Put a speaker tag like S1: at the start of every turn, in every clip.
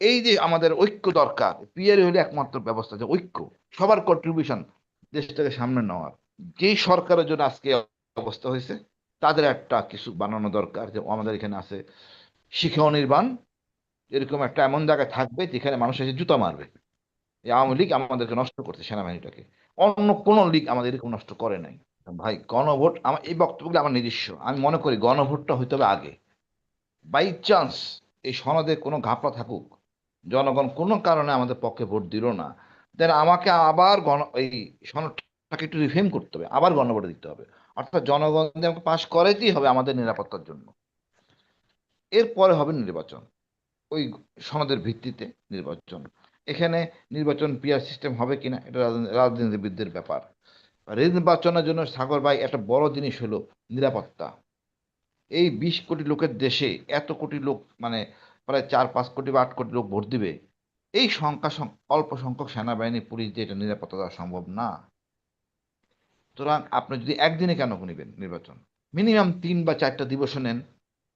S1: এই যে আমাদের ঐক্য দরকার পিয়ারি হলে একমাত্র ব্যবস্থা যে ঐক্য, সবার কন্ট্রিবিউশন দেশটাকে সামনে নেওয়ার। যেই সরকারের জন্য আজকে অবস্থা হয়েছে, তাদের একটা কিছু বানানো দরকার যে আমাদের এখানে আছে শিক্ষা অনির্বাণ এরকম একটা এমন জায়গায় থাকবে যেখানে মানুষ এসে জুতা মারবে। এই আওয়ামী লীগ আমাদেরকে নষ্ট করছে সেনাবাহিনীটাকে। অন্য কোন লীগ আমাদের এরকম নষ্ট করে নাই। ভাই, গণভোট আমার এই বক্তব্যগুলো আমার নিজস্ব। আমি মনে করি গণভোটটা হইতে হবে আগে। বাই চান্স এই সনদে কোনো ঘাপলা থাকুক জনগণ কোনো কারণে আমাদের পক্ষে ভোট দিল না। দেন আমাকে আবার গণ, এই সনদটাকে একটু রিফেম করতে হবে, আবার গণভোটে দিতে হবে। অর্থাৎ জনগণ আমাকে পাশ করাইতেই হবে আমাদের নিরাপত্তার জন্য। এরপরে হবে নির্বাচন, ওই সনদের ভিত্তিতে নির্বাচন। এখানে নির্বাচন পিয়ার সিস্টেম হবে কিনা, এটা রাজনী- রাজনীতিবিদদের ব্যাপার। নির্বাচনের জন্য সাগর ভাই, একটা বড় জিনিস হলো নিরাপত্তা। এই বিশ কোটি লোকের দেশে এত কোটি লোক মানে প্রায় চার, পাঁচ কোটি বা আট কোটি লোক ভোট দিবে। এই সংখ্যা অল্প সংখ্যক সেনাবাহিনী, পুলিশ দিয়ে এটা নিরাপত্তা দেওয়া সম্ভব না। সুতরাং আপনি যদি একদিনে কেন নেবেন নির্বাচন? মিনিমাম তিন বা চারটা দিবস নেন,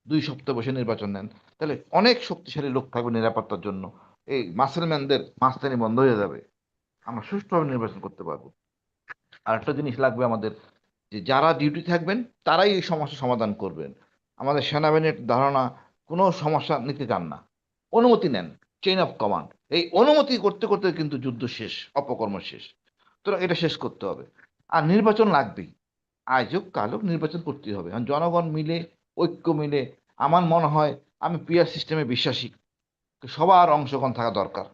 S1: দুই সপ্তাহ বসে নির্বাচন নেন, তাহলে অনেক শক্তিশালী লোক থাকবে নিরাপত্তার জন্য। এই মাসেলম্যানদের মাস্তানি বন্ধ হয়ে যাবে। আমরা সুষ্ঠুভাবে নির্বাচন করতে পারব। আর একটা জিনিস লাগবে আমাদের, যে যারা ডিউটি থাকবেন, তারাই এই সমস্যা সমাধান করবেন। আমাদের সেনাবাহিনীর ধারণা কোনো সমস্যা নিতে চান না। অনুমতি নেন চেইন অফ কমান্ড এই অনুমতি করতে করতে কিন্তু যুদ্ধ শেষ, অপকর্ম শেষ। তো এটা শেষ করতে হবে। আর নির্বাচন লাগবেই। আজ হোক কাল নির্বাচন করতেই হবে। আর জনগণ মিলে, ঐক্য মিলে, আমার মনে হয় আমি পিয়ার সিস্টেমে বিশ্বাসী। সবার অংশগ্রহণ থাকা দরকার।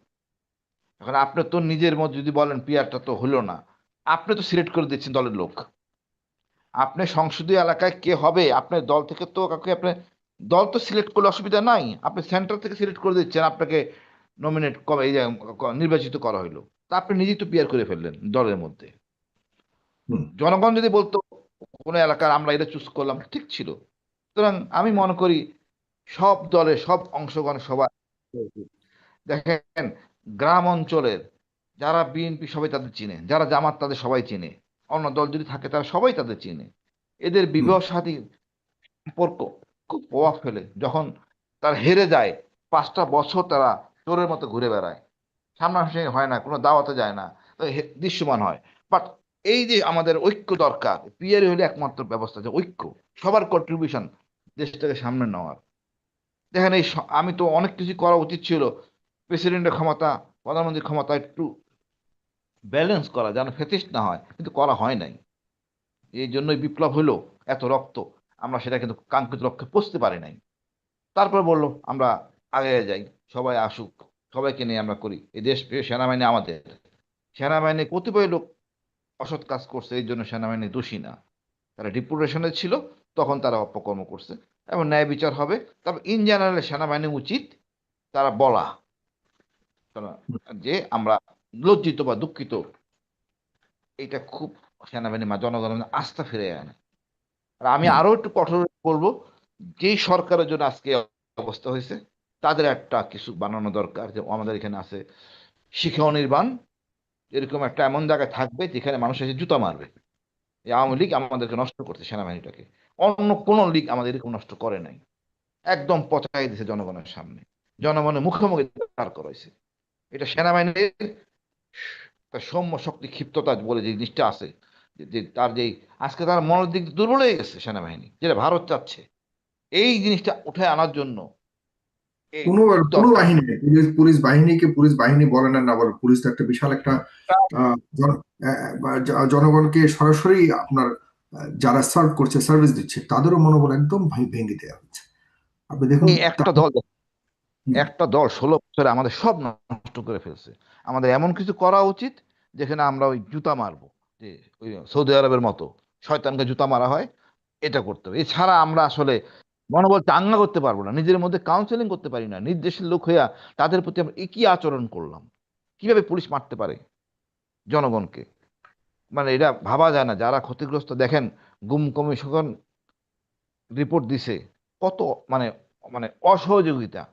S1: এখন আপনি তো নিজের মধ্যে যদি বলেন পিয়ারটা তো হলো না। আপনি তো সিলেক্ট করে দিচ্ছেন দলের লোক। আপনি সংসদীয় এলাকায় কে হবে? আপনার দল থেকে তো কাউকে আপনি দল তো সিলেক্ট করলে অসুবিধা নাই। আপনি সেন্টার থেকে সিলেক্ট করে দিচ্ছেন আপনাকে নমিনেট কবে এই যে নির্বাচিত করা হইল। তা আপনি নিজেই তো পিয়ার করে ফেললেন দলের মধ্যে। জনগণ যদি বলতো কোনো এলাকার আমরা এটা চুজ করলাম ঠিক ছিল। সুতরাং আমি মনে করি সব দলে সব অংশগ্রহণ সবার দেখেন গ্রাম অঞ্চলের যারা বিএনপি সবাই তাদের চিনে যারা জামাত তাদের সবাই চিনে অন্য দল যদি থাকে তারা সবাই তাদের চিনে। এদের বিবাহ সাথী সম্পর্ক খুব প্রভাব ফেলে। যখন তারা হেরে যায়, পাঁচটা বছর তারা চোরের মতো ঘুরে বেড়ায়। সামনাসামনি হয় না, কোনো দাওয়াতে যায় না দৃশ্যমান হয়। বাট এই যে আমাদের ঐক্য দরকার, পিয়ারি হলে একমাত্র ব্যবস্থা যে ঐক্য, সবার কন্ট্রিবিউশন দেশটাকে সামনে নেওয়ার। দেখেন এই আমি তো অনেক কিছু করা উচিত ছিল। প্রেসিডেন্টের ক্ষমতা, প্রধানমন্ত্রীর ক্ষমতা একটু ব্যালেন্স করা, যেন ফেতিস না হয়, কিন্তু করা হয় নাই। এই জন্যই বিপ্লব হলো এত রক্ত। আমরা সেটা কিন্তু কাঙ্ক্ষিত লক্ষ্যে পৌঁছতে পারি নাই। তারপর বলল, আমরা আগে যাই, সবাই আসুক, সবাইকে নিয়ে আমরা করি। এই দেশ সেনাবাহিনী আমাদের। সেনাবাহিনী কতিপয় লোক অসৎ কাজ করছে, এই জন্য সেনাবাহিনী দোষী না। তারা ডিপুটেশনে ছিল, তখন তারা অপকর্ম করছে এবং ন্যায় বিচার হবে। তবে ইন জেনারেল সেনাবাহিনী উচিত তারা বলা যে আমরা লজ্জিত বা দুঃখিত। এটা খুব সেনাবাহিনী জনগণের আস্থা ফিরে আনে। আর আমি আরও একটু কঠোর বলব যেই সরকারের জন্য আজকে অবস্থা হয়েছে তাদের একটা কিছু বানানো দরকার যে আমাদের এখানে আছে শিক্ষা অনির্বাণ এরকম একটা এমন জায়গায় থাকবে যেখানে মানুষ এসে জুতা মারবে। এই আওয়ামী লীগ আমাদেরকে নষ্ট করছে সেনাবাহিনীটাকে। অন্য কোন লীগ আমাদের এরকম নষ্ট করে নাই। একদম পচাই দিছে জনগণের সামনে। জনগণের মুখোমুখি দাঁড় করাইছে। এটা সেনাবাহিনীর সৌম্য শক্তি ক্ষিপ্ততা বলে যে জিনিসটা আছে যে- তার যেই আজকে তার মনের দিক দুর্বল হয়ে গেছে সেনাবাহিনী যেটা ভারত চাচ্ছে। এই জিনিসটা উঠে আনার জন্য এই
S2: কোনো কোনো বাহিনী পুলিশ পুলিশ বাহিনীকে পুলিশ বাহিনী বলে না না বলে। পুলিশ তো একটা বিশাল একটা জনগণকে সরাসরি আপনার যারা সার্ভ করছে সার্ভিস দিচ্ছে তাদেরও মনোবল একদম ভেঙে দেওয়া হচ্ছে। আপনি দেখুন
S1: একটা দল একটা দল ষোলো বছরে আমাদের সব নষ্ট করে ফেলছে। আমাদের এমন কিছু করা উচিত যেখানে আমরা ওই জুতা মারবো। যে ওই সৌদি আরবের মতো শয়তানকে জুতা মারা হয়, এটা করতে হবে। এছাড়া আমরা আসলে মনোবল চাঙ্গা করতে পারব না, নিজের মধ্যে কাউন্সেলিং করতে পারি না নির্দেশের লোক হইয়া তাদের প্রতি আমরা একই আচরণ করলাম। কীভাবে পুলিশ মারতে পারে জনগণকে? মানে এটা ভাবা যায় না, যারা ক্ষতিগ্রস্ত দেখেন, গুম কমিশন রিপোর্ট দিছে, কত মানে মানে অসহযোগিতা।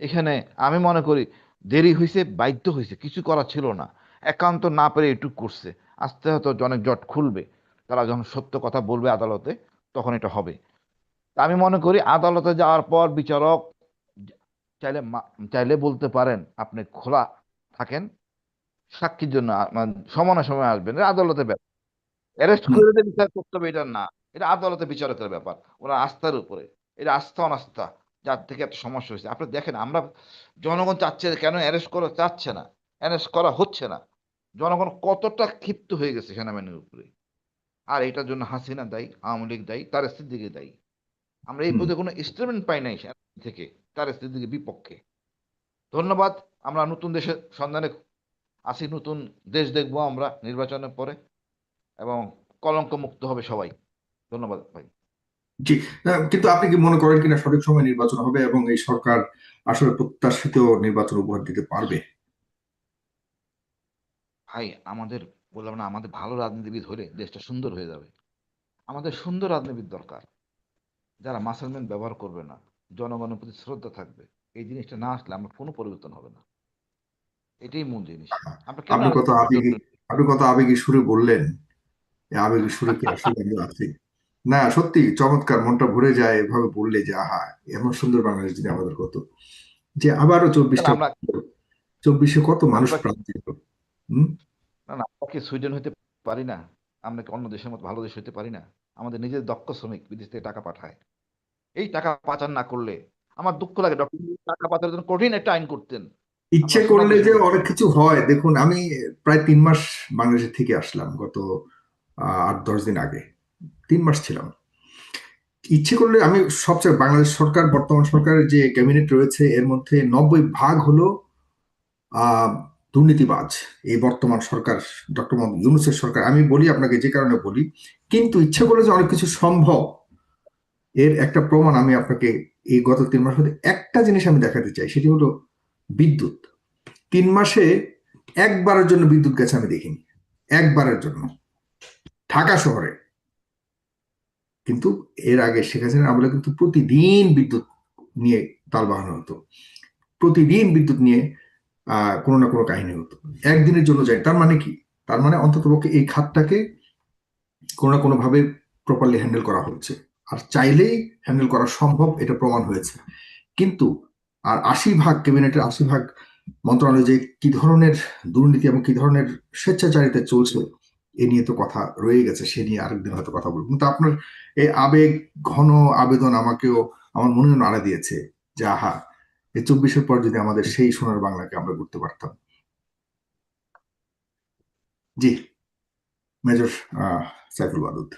S1: এখানে আমি মনে করি দেরি হয়েছে বাধ্য হয়েছে কিছু করা ছিল না। একান্ত না পেরে এটুক করছে। আস্তে হয়তো অনেক জট খুলবে। তারা যখন সত্য কথা বলবে আদালতে তখন এটা হবে। তা আমি মনে করি আদালতে যাওয়ার পর বিচারক চাইলে চাইলে বলতে পারেন আপনি খোলা থাকেন সাক্ষীর জন্য মানে সমানে সময় আসবেন আদালতে ব্যাপার। অ্যারেস্ট করে বিচার করতে হবে এটা না এটা আদালতে বিচারকের ব্যাপার ওরা আস্থার উপরে। এটা আস্থা অনাস্থা যার থেকে এত সমস্যা হয়েছে। আপনি দেখেন আমরা জনগণ চাচ্ছে কেন অ্যারেস্ট করা চাচ্ছে না অ্যারেস্ট করা হচ্ছে না। জনগণ কতটা ক্ষিপ্ত হয়ে গেছে সেনাবাহিনীর উপরে। আর এটার জন্য হাসিনা দায়ী আওয়ামী লীগ দায়ী তার স্থিতিকে দায়ী। আমরা এই। পদে কোনো স্টেটমেন্ট পাই নাই থেকে তার স্থিতিকে বিপক্ষে। ধন্যবাদ আমরা নতুন দেশের সন্ধানে আসি নতুন দেশ দেখব আমরা নির্বাচনের পরে এবং কলঙ্ক মুক্ত হবে সবাই। ধন্যবাদ ভাই।
S2: জি কিন্তু আপনি কি মনে করেন কিনা সঠিক সময় নির্বাচন হবে এবং এই সরকার আসলে প্রত্যাশিত নির্বাচন উপহার দিতে পারবে?
S1: ভাই আমাদের বললাম না আমাদের ভালো রাজনীতিবিদ হলে দেশটা সুন্দর হয়ে যাবে। আমাদের সুন্দর রাজনীতিবিদ দরকার। যারা মাসলম্যান ব্যবহার করবে না জনগণের প্রতি শ্রদ্ধা থাকবে এই জিনিসটা না আসলে আমার কোনো পরিবর্তন হবে না। এটাই মূল জিনিস।
S2: আপনি কত আবেগী আপনি কত আবেগী সুরে বললেন এই আবেগী সুরে কি আসলে আমরা আছি? না সত্যি চমৎকার মনটা ভরে যায় এভাবে বললে যে আহা এমন সুন্দর বাংলাদেশ যদি আমাদের কত। যে আবারও চব্বিশটা চব্বিশে কত মানুষ প্রাণ দিল। হম?
S1: না না আমরা কি সুইডেন হতে পারি না আমরা কি অন্য দেশের মতো ভালো দেশ হতে পারি না? আমাদের নিজের দক্ষ শ্রমিক বিদেশ থেকে টাকা পাঠায়। এই টাকা পাচার না করলে আমার দুঃখ লাগে ডক্টর টাকা পাচারের জন্য কঠিন একটা আইন করতেন।
S2: ইচ্ছে করলে যে অনেক কিছু হয়। দেখুন আমি প্রায় তিন মাস বাংলাদেশ থেকে আসলাম গত আট দশ দিন আগে। তিন মাস ছিলাম। ইচ্ছে করলে আমি সবচেয়ে বাংলাদেশ সরকার বর্তমান সরকারের যে ক্যাবিনেট রয়েছে এর মধ্যে নব্বই ভাগ হলো আহ দুর্নীতিবাজ এই বর্তমান সরকার, ডক্টর মোহাম্মদ ইউনুসের সরকার। আমি বলি আপনাকে যে কারণে বলি, কিন্তু ইচ্ছে করলে যে অনেক কিছু সম্ভব। এর একটা প্রমাণ আমি আপনাকে এই গত তিন মাস মধ্যে একটা জিনিস আমি দেখাতে চাই, সেটি হলো বিদ্যুৎ। তিন মাসে একবারের জন্য বিদ্যুৎ গেছে আমি দেখিনি, একবারের জন্য। ঢাকা শহরে। কিন্তু এর আগে শেখ হাসিনার আমলে কিন্তু প্রতিদিন বিদ্যুৎ নিয়ে তাল বাহানো হতো। প্রতিদিন বিদ্যুৎ নিয়ে কোনো না কোনো কাহিনী হতো। একদিনের জন্য যায় তার মানে কি? তার মানে অন্ততপক্ষে এই খাতটাকে কোনো না কোনোভাবে প্রপারলি হ্যান্ডেল করা হয়েছে আর চাইলেই হ্যান্ডেল করা সম্ভব, এটা প্রমাণ হয়েছে। কিন্তু, আর আশি ভাগ ক্যাবিনেটের আশি ভাগ মন্ত্রণালয় যে কি ধরনের দুর্নীতি এবং কি ধরনের স্বেচ্ছাচারিতা চলছে, এ নিয়ে তো কথা রয়ে গেছে, সে নিয়ে আরেকদিন হয়তো কথা বলব। কিন্তু আপনার এই আবেগ, ঘন আবেদন আমাকেও, আমার মনে নাড়া দিয়েছে যে, আহা এই চব্বিশের পর যদি আমাদের সেই সোনার বাংলাকে আমরা করতে পারতাম। জি, মেজর সাইফুল বাদুদ।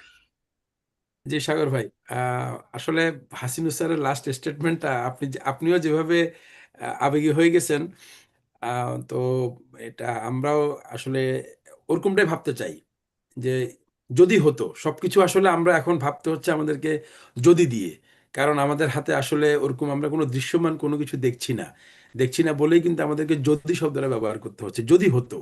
S3: জি, সাগর ভাই আসলে হাসিনুর স্যারের লাস্ট স্টেটমেন্টটা আপনি আপনিও যেভাবে আবেগী হয়ে গেছেন তো এটা আমরাও আসলে ওরকমটাই ভাবতে চাই যে যদি হতো, সবকিছু আসলে আমরা এখন ভাবতে হচ্ছে আমাদেরকে যদি দিয়ে। কারণ আমাদের হাতে আসলে ওরকম আমরা কোনো দৃশ্যমান কোনো কিছু দেখছি না। দেখছি না বলেই কিন্তু আমাদেরকে যদি শব্দটা ব্যবহার করতে হচ্ছে, যদি হতো।